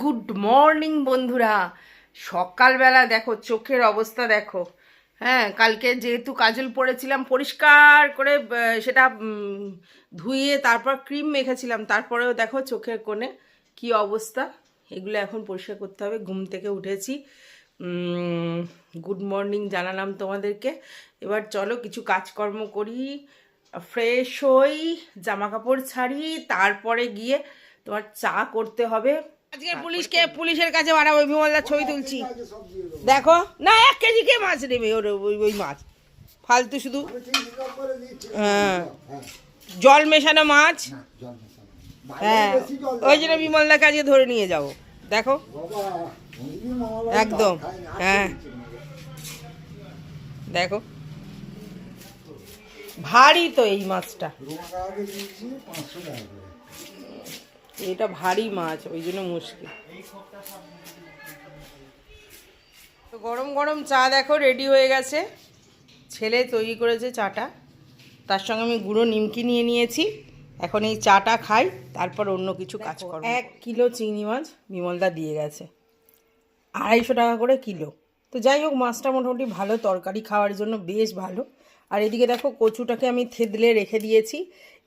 Good morning বন্ধুরা। সকালবেলা দেখো, চোখের অবস্থা দেখো। হ্যাঁ কালকে যেহেতু কাজল পরেছিলাম, পরিষ্কার করে সেটা ধুইয়ে তারপর ক্রিম মেখেছিলাম। তারপরেও দেখো চোখের কোণে কি অবস্থা। এগুলো এখন পরিষ্কার করতে হবে। ঘুম থেকে উঠেছি। গুড মর্নিং জানালাম তোমাদেরকে। এবার চলো কিছু কাজকর্ম করি। ফ্রেশ হই জামা কাপড় ছাড়ি, তারপরে গিয়ে তোমার চা করতে হবে। আজকে পুলিশকে পুলিশের কাছে বাড়াবো বিমলদার ছবি তুলছি। দেখো। না এক কেজি কে মাছ নেবে? ওর ওই ওই মাছ। ফালতু শুধু। হ্যাঁ। জল মেশানো মাছ? হ্যাঁ। ওই জন্য বিমলদাকে আজকে ধরে নিয়ে যাব। দেখো। একদম। হ্যাঁ। দেখো। ভারী তো এই মাছটা। এটা ভারী মাছ ওই জন্য মুশকিল। তো গরম গরম চা দেখো রেডি হয়ে গেছে। ছেলে তৈরি করেছে চাটা। তার সঙ্গে আমি গুঁড়ো নিমকি নিয়ে নিয়েছি। এখন এই চাটা খাই তারপর অন্য কিছু কাজ করব এক কিলো চিংড়ি মাছ বিমলদা দিয়ে গেছে। আড়াইশো টাকা করে কিলো। তো যাই হোক মাছটা মোটামুটি ভালো তরকারি খাওয়ার জন্য বেশ ভালো। আর এদিকে দেখো কচুটাকে আমি থেদলে রেখে দিয়েছি।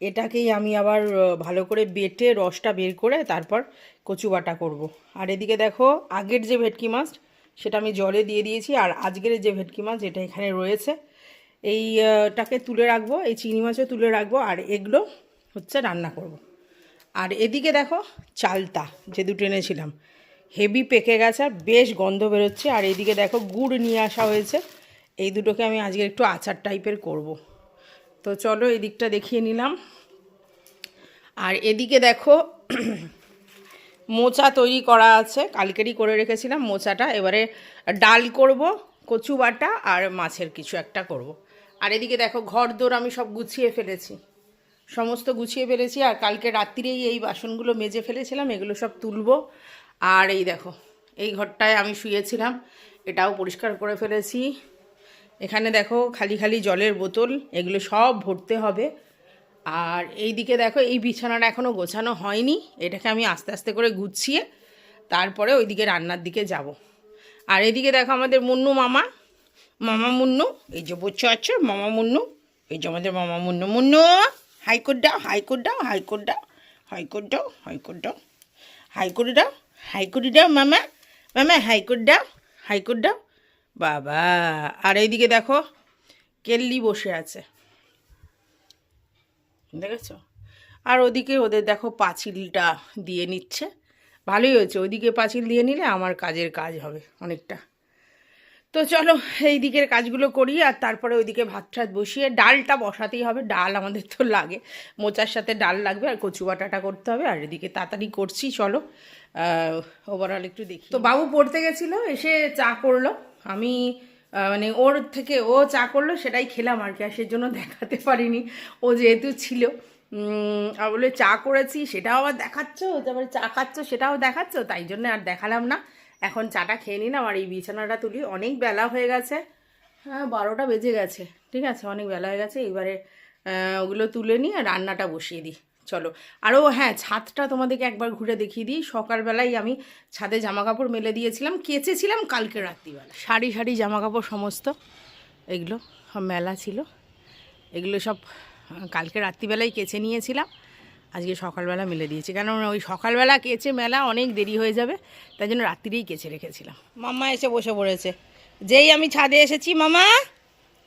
এটাকেই আমি আবার ভালো করে বেটে রসটা বের করে তারপর কচু বাটা করব। আর এদিকে দেখো আগের যে ভেটকি মাছ, সেটা আমি জলে দিয়ে দিয়েছি। আর আজকের যে ভেটকি মাছ এটা এখানে রয়েছে এইটাকে তুলে রাখব, এই চিংড়ি মাছও তুলে রাখব, আর এগুলো হচ্ছে রান্না করব। আর এদিকে দেখো চালতা, যে দুটো এনেছিলাম। হেভি পেকে গেছে, আর বেশ গন্ধ বেরোচ্ছে। আর এদিকে দেখো গুড় নিয়ে আসা হয়েছে। এই দুটোকে আমি আজকে একটু আচার টাইপের করব। তো চলো এদিকটা দেখিয়ে নিলাম। আর এদিকে দেখো, মোচা তৈরি করা আছে। কালকেরই করে রেখেছিলাম মোচাটা। এবারে ডাল করব, কচু বাটা আর মাছের কিছু একটা করব। আর এদিকে দেখো ঘর দোর আমি সব গুছিয়ে ফেলেছি। সমস্ত গুছিয়ে ফেলেছি। আর কালকে রাত্রিরেই এই বাসনগুলো মেজে ফেলেছিলাম, এগুলো সব তুলবো। আর এই দেখো, এই ঘরটায় আমি শুয়েছিলাম। এটাও পরিষ্কার করে ফেলেছি। এখানে দেখো খালি খালি জলের বোতল, এগুলো সব ভরতে হবে। আর এই দিকে দেখো, এই বিছানাটা এখনও গোছানো হয়নি। এটাকে আমি আস্তে আস্তে করে গুছিয়ে তারপরে ওইদিকে রান্নার দিকে যাব। আর এদিকে দেখো আমাদের মুন্নু মামা মামা মুন্নু, এই যে বসে আছে? মামা মুন্নু, এই যে আমাদের মামা মুন্নু। মুন্নু হাইকোর্ট দাও হাইকোর্ট দাও হাইকোর্ট দাও হাইকোর্ট দাও হাইকোর্ট দাও হাইকোর্ট দাও হাইকোর্ট দাও, মামা মামা হাইকোর্ট দাও হাইকোর্ট দাও। বাবা, আর এইদিকে দেখো, কেল্লি বসে আছে। দেখেছ? আর ওদিকে ওদের দেখো পাঁচিলটা দিয়ে নিচ্ছে। ভালোই হয়েছে ওদিকে পাঁচিল দিয়ে নিলে আমার কাজের কাজ হবে অনেকটা। তো চলো এই দিকের কাজগুলো করি, আর তারপরে ওইদিকে ভাত টাত বসিয়ে ডালটা বসাতেই হবে। ডাল আমাদের তো লাগে, মোচার সাথে ডাল লাগবে, আর কচু বাটাটা করতে হবে, আর এদিকে তাড়াতাড়ি করছি, চলো। ওভারঅল একটু দেখি। তো বাবু পড়তে গেছিল, এসে চা করল। আমি মানে ওর থেকে ও চা করল সেটাই খেলাম আর কি, আর সেজন্য দেখাতে পারিনি। ও যেহেতু ছিল আর বলে চা করেছি সেটাও আবার দেখাচ্ছ তারপরে চা খাচ্ছ সেটাও দেখাচ্ছ, তাই জন্য আর দেখালাম না। এখন চাটা খেয়ে নিলাম আর এই বিছানাটা তুলি, অনেক বেলা হয়ে গেছে। হ্যাঁ বারোটা বেজে গেছে, ঠিক আছে? অনেক বেলা হয়ে গেছে এবারে ওগুলো তুলে নিয়ে রান্নাটা বসিয়ে দিই। চলো। আরও হ্যাঁ ছাদটা তোমাদেরকে একবার ঘুরে দেখিয়ে দিই। সকালবেলায় আমি ছাদে জামা কাপড় মেলে দিয়েছিলাম, কেচেছিলাম কালকে রাত্রিবেলা। শাড়ি শাড়ি জামা কাপড় সমস্ত, এগুলো মেলা ছিল। এগুলো সব কালকে রাত্রিবেলায় কেচে নিয়েছিলাম, আজকে সকালবেলা মেলে দিয়েছি। কেন ওই সকালবেলা কেচে মেলা অনেক দেরি হয়ে যাবে তাই জন্য রাত্রিরেই কেচে রেখেছিলাম। মামা এসে বসে পড়েছে। যেই আমি ছাদে এসেছি মামা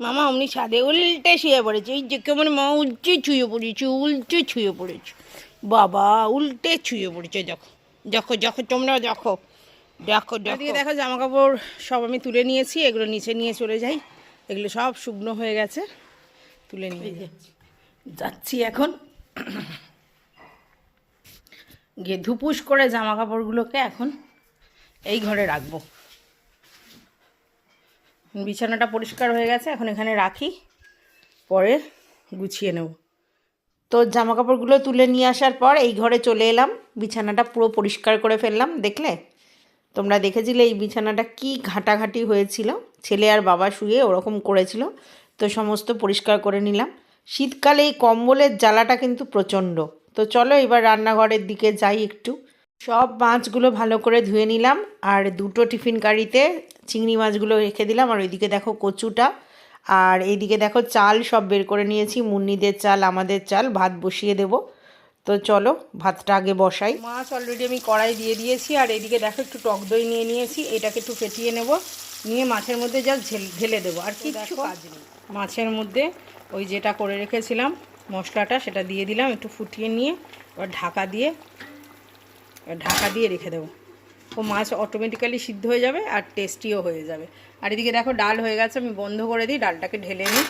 মামা অমনি ছাদে উল্টে শুয়ে পড়েছে। এই যে কেমন মা উল্টে ছুঁয়ে পড়েছে উল্টে ছুঁয়ে পড়েছে। বাবা উল্টে ছুঁয়ে পড়েছে দেখো দেখো দেখো তোমরা দেখো দেখো দেখো। দেখো জামা কাপড় সব আমি তুলে নিয়েছি এগুলো নিচে নিয়ে চলে যাই। এগুলো সব শুকনো হয়ে গেছে তুলে নিয়ে যাচ্ছি যাচ্ছি এখন। গিয়ে ধুপুস করে জামা কাপড়গুলোকে এখন এই ঘরে রাখব। বিছানাটা পরিষ্কার হয়ে গেছে, এখন এখানে রাখি, পরে গুছিয়ে নেব। তো জামা কাপড়গুলো তুলে নিয়ে আসার পর এই ঘরে চলে এলাম, বিছানাটা পুরো পরিষ্কার করে ফেললাম, দেখলে? তোমরা দেখেছিলে এই বিছানাটা কি ঘাটাঘাটি হয়েছিল, ছেলে আর বাবা শুয়ে ওরকম করেছিল, তো সমস্ত পরিষ্কার করে নিলাম। শীতকালে এই কম্বলের জ্বালাটা কিন্তু প্রচণ্ড। তো চলো এবার রান্নাঘরের দিকে যাই একটু। সব মাছগুলো ভালো করে ধুয়ে নিলাম, আর দুটো টিফিন কারিতে চিংড়ি মাছগুলো রেখে দিলাম আর ওইদিকে দেখো কচুটা। আর এইদিকে দেখো চাল সব বের করে নিয়েছি মুন্নিদের চাল আমাদের চাল ভাত বসিয়ে দেব। তো চলো ভাতটা আগে বসাই। মাছ অলরেডি আমি কড়াই দিয়ে দিয়েছি আর এইদিকে দেখো একটু টক দই নিয়ে নিয়েছি এটাকে একটু ফেটিয়ে নেব। নিয়ে মাছের মধ্যে যা ঢেলে দেবো আর কিচ্ছু কাজ নেই। মাছের মধ্যে ওই যেটা করে রেখেছিলাম মশলাটা সেটা দিয়ে দিলাম একটু ফুটিয়ে নিয়ে এবার ঢাকা দিয়ে ঢাকা দিয়ে রেখে দেবো। ও মাছ অটোমেটিক্যালি সিদ্ধ হয়ে যাবে আর টেস্টিও হয়ে যাবে। আর এদিকে দেখো ডাল হয়ে গেছে, আমি বন্ধ করে দিই, ডালটাকে ঢেলে নিই।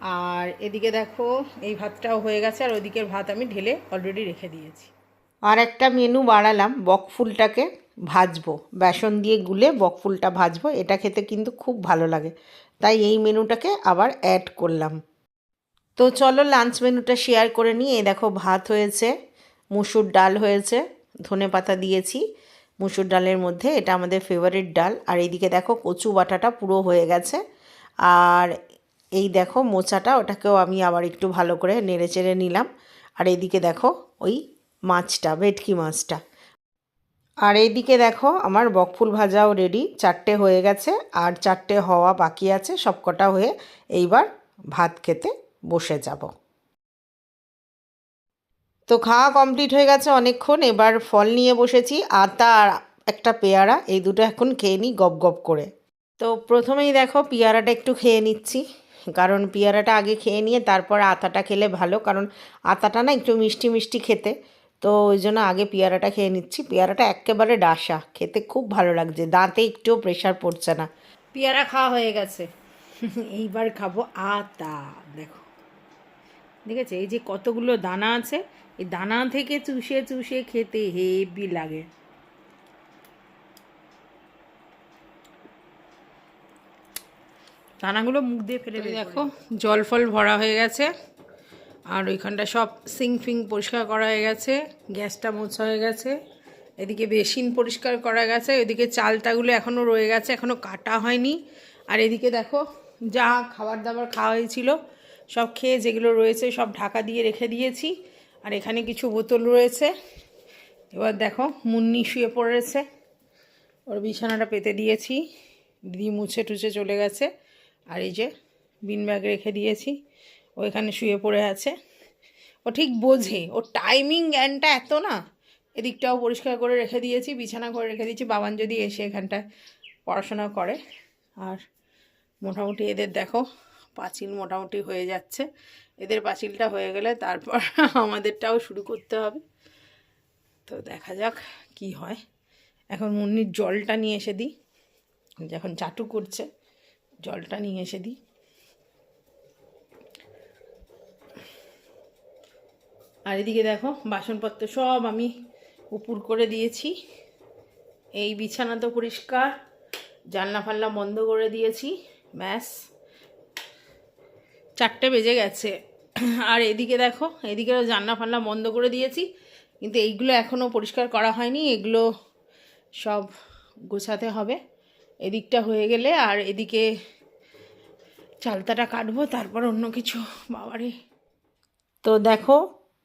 আর এদিকে দেখো এই ভাতটাও হয়ে গেছে, আর ওদিকের ভাত আমি ঢেলে অলরেডি রেখে দিয়েছি। আর একটা মেনু বাড়ালাম বকফুলটাকে ভাজবো। বেসন দিয়ে গুলে বকফুলটা ভাজবো, এটা খেতে কিন্তু খুব ভালো লাগে। তাই এই মেনুটাকে আবার অ্যাড করলাম। তো চলো লাঞ্চ মেনুটা শেয়ার করে নিই। দেখো ভাত হয়েছে, মুসুর ডাল হয়েছে ধনে পাতা দিয়েছি। মুসুর ডালের মধ্যে, এটা আমাদের ফেভারিট ডাল। আর এইদিকে দেখো কচু বাটাটা পুরো হয়ে গেছে। আর এই দেখো মোচাটা, ওটাকেও আমি আবার একটু ভালো করে নেড়ে চেড়ে নিলাম। আর এইদিকে দেখো ওই মাছটা, ভেটকি মাছটা। আর এইদিকে দেখো আমার বকফুল ভাজাও রেডি চারটে হয়ে গেছে, আর চারটে হওয়া বাকি আছে, সবকটা হয়ে এইবার ভাত খেতে বসে যাব। তো খাওয়া কমপ্লিট হয়ে গেছে অনেকক্ষণ, এবার ফল নিয়ে বসেছি আতা আর একটা পেয়ারা, এই দুটো এখন খেয়ে নিই গপ গপ করে। তো প্রথমেই দেখো পেয়ারাটা একটু খেয়ে নিচ্ছি, কারণ পেয়ারাটা আগে খেয়ে নিয়ে তারপর আতাটা খেলে ভালো, কারণ আতাটা না একটু মিষ্টি মিষ্টি খেতে। তো ওই জন্য আগে পেয়ারাটা খেয়ে নিচ্ছি, পেয়ারাটা একেবারে ডাসা, খেতে খুব ভালো লাগছে, দাঁতে একটুও প্রেশার পড়ছে না। পেয়ারা খাওয়া হয়ে গেছে, এইবার খাব আতা, দেখো। দেখেছে এই যে কতগুলো দানা আছে এই দানা থেকে চুষে চুষে খেতে হেভি লাগে। দানাগুলো মুখ দিয়ে ফেলে দেখো জল ফল ভরা হয়ে গেছে আর ওইখানটা সব সিং ফিং পরিষ্কার করা হয়ে গেছে গ্যাসটা মোছা হয়ে গেছে এদিকে বেসিন পরিষ্কার করা গেছে এদিকে চালটাগুলো এখনও রয়ে গেছে এখনও কাটা হয়নি আর এদিকে দেখো যা খাবার দাবার খাওয়া হয়েছিল সব খেয়ে যেগুলো রয়েছে সব ঢাকা দিয়ে রেখে দিয়েছি। আর এখানে কিছু বোতল রয়েছে। এবার দেখো, মুন্নি শুয়ে পড়েছে। ওর বিছানাটা পেতে দিয়েছি। দিদি মুছে টুছে চলে গেছে। আর এই যে বিন ব্যাগ রেখে দিয়েছি। ও এখানে শুয়ে পড়ে আছে। ও ঠিক বোঝে, ও টাইমিং জ্ঞানটা এত না। এদিকটাও পরিষ্কার করে রেখে দিয়েছি, বিছানা করে রেখে দিয়েছি। বাবান যদি এসে এখানটায় পড়াশোনা করে। আর মোটামুটি এদের দেখো পাঁচিল মোটামুটি হয়ে যাচ্ছে। এদের পাঁচিলটা হয়ে গেলে তারপর আমাদেরটাও শুরু করতে হবে। তো দেখা যাক কি হয়। এখন মুন্নির জলটা নিয়ে এসে দিই। যখন চাটু করছে, জলটা নিয়ে এসে দিই। আর এদিকে দেখো, বাসনপত্র সব আমি উপুর করে দিয়েছি। এই বিছানা তো পরিষ্কার, জানলা ফাল্লা বন্ধ করে দিয়েছি, ব্যাস। চারটে বেজে গেছে। আর এদিকে দেখো এদিকেও জানলা ফান্না বন্ধ করে দিয়েছি, কিন্তু এইগুলো এখনও পরিষ্কার করা হয়নি, এগুলো সব গোছাতে হবে। এদিকটা হয়ে গেলে আর এদিকে চালতাটা কাটবো, তারপর অন্য কিছু বাবারে। তো দেখো,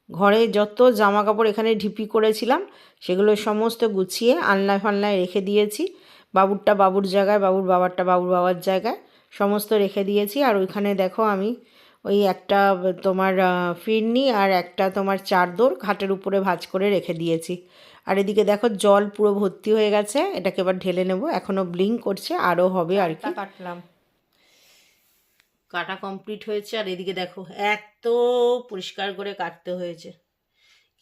ঘরে যত জামা কাপড় এখানে ঢিপি করেছিলাম, সেগুলো সমস্ত গুছিয়ে আলনায় ফালনায় রেখে দিয়েছি। বাবুরটা বাবুর জায়গায়, বাবুর বাবারটা বাবুর বাবার জায়গায়। সমস্ত রেখে দিয়েছি। আর ওইখানে দেখো আমি ওই একটা তোমার ফিরনি আর একটা তোমার চারদোর ঘাটের উপরে ভাজ করে রেখে দিয়েছি। আর এদিকে দেখো জল পুরো ভর্তি হয়ে গেছে, এটাকে এবার ঢেলে নেব। এখনও ব্লিং করছে আরও হবে আর কি। কাটলাম। কাটা কমপ্লিট হয়েছে, আর এদিকে দেখো এত পরিষ্কার করে কাটতে হয়েছে।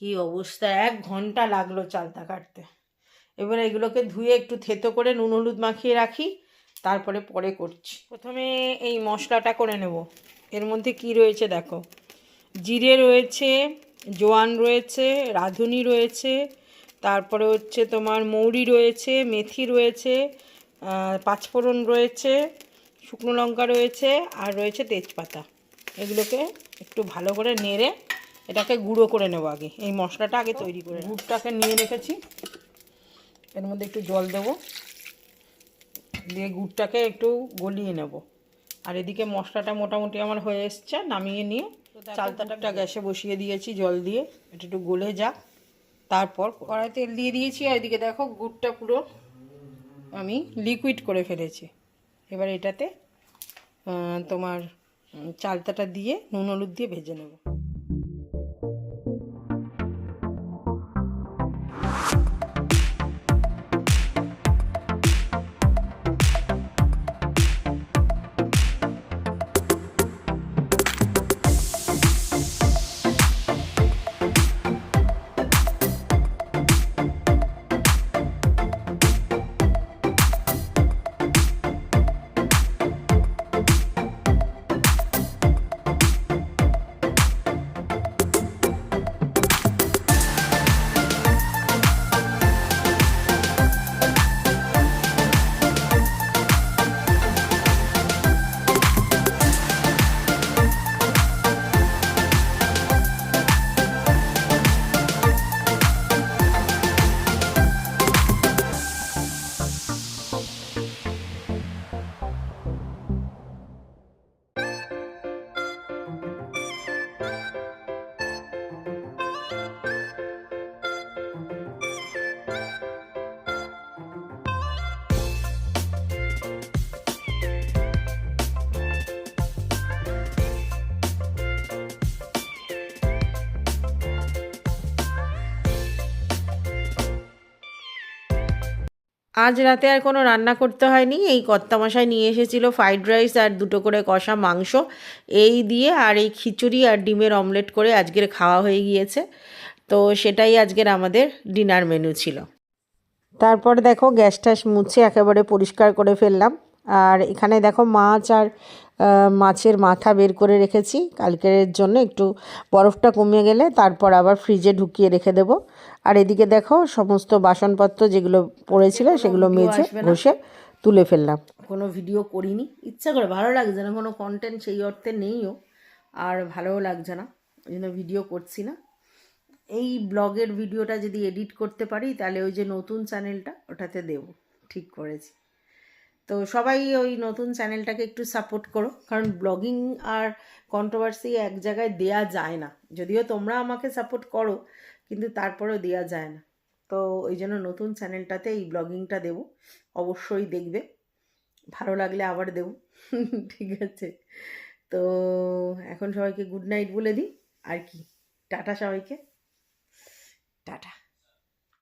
কি অবস্থা, এক ঘণ্টা লাগল চালতা কাটতে। এবার এগুলোকে ধুয়ে একটু থেতো করে নুন হলুদ মাখিয়ে রাখি। তারপরে পরে করছি। প্রথমে এই মশলাটা করে নেব। এর মধ্যে কি রয়েছে দেখো? জিরে রয়েছে জোয়ান রয়েছে রাঁধুনি রয়েছে তারপরে হচ্ছে তোমার মৌরি রয়েছে মেথি রয়েছে পাঁচফোড়ন রয়েছে শুকনো লঙ্কা রয়েছে আর রয়েছে তেজপাতা। এগুলোকে একটু ভালো করে নেড়ে এটাকে গুঁড়ো করে নেব আগে। এই মশলাটা আগে তৈরি করে গুড়টাকে নিয়ে রেখেছি। এর মধ্যে একটু জল দেবো। দিয়ে গুড়টাকে একটু গলিয়ে নেব। আর এদিকে মশলাটা মোটামুটি আমার হয়ে এসছে নামিয়ে নিয়ে চালতাটা গ্যাসে বসিয়ে দিয়েছি জল দিয়ে এটা একটু গলে যাক তারপর কড়াই তেল দিয়ে দিয়েছি আর এদিকে দেখো গুড়টা পুরো আমি লিকুইড করে ফেলেছি। এবার এটাতে তোমার চালতাটা দিয়ে নুন হলুদ দিয়ে ভেজে নেব। আজ রাতে আর কোনো রান্না করতে হয়নি। এই কর্তামশাই নিয়ে এসেছিল ফ্রাইড রাইস আর দুটো করে কষা মাংস। এই দিয়ে আর এই খিচুড়ি আর ডিমের অমলেট করে আজকের খাওয়া হয়ে গিয়েছে। তো সেটাই আজকের আমাদের ডিনার মেনু ছিল। তারপর দেখো গ্যাস ট্যাস মুছে একেবারে পরিষ্কার করে ফেললাম। আর এখানে দেখো মাছ আর মাছের মাথা বের করে রেখেছি। কালকের জন্য একটু বরফটা কমে গেলে তারপর আবার ফ্রিজে ঢুকিয়ে রেখে দেবো। আর এদিকে দেখো সমস্ত বাসনপত্র যেগুলো পড়েছিল সেগুলো মেজে ঘষে তুলে ফেললাম। কোনো ভিডিও করিনি। ইচ্ছা করে ভালো লাগছে না কোনো কন্টেন্ট সেই অর্থে নেইও আর ভালোও লাগছে না। ওই জন্য ভিডিও করছি না। এই ব্লগের ভিডিওটা যদি এডিট করতে পারি তাহলে ওই যে নতুন চ্যানেলটা ওটাতে দেব। ঠিক করেছি। তো সবাই ওই নতুন চ্যানেলটাকে একটু সাপোর্ট করো। কারণ ব্লগিং আর কন্ট্রোভার্সি এক জায়গায় দেয়া যায় না। যদিও তোমরা আমাকে সাপোর্ট করো, কিন্তু তারপরেও দেয়া যায় না। তো ওই জন্য নতুন চ্যানেলটাতে এই ব্লগিংটা দেব। অবশ্যই দেখবে। ভালো লাগলে আবার দেব। ঠিক আছে। তো এখন সবাইকে গুড নাইট বলে দিই। আর কি? টাটা সবাইকে। টাটা।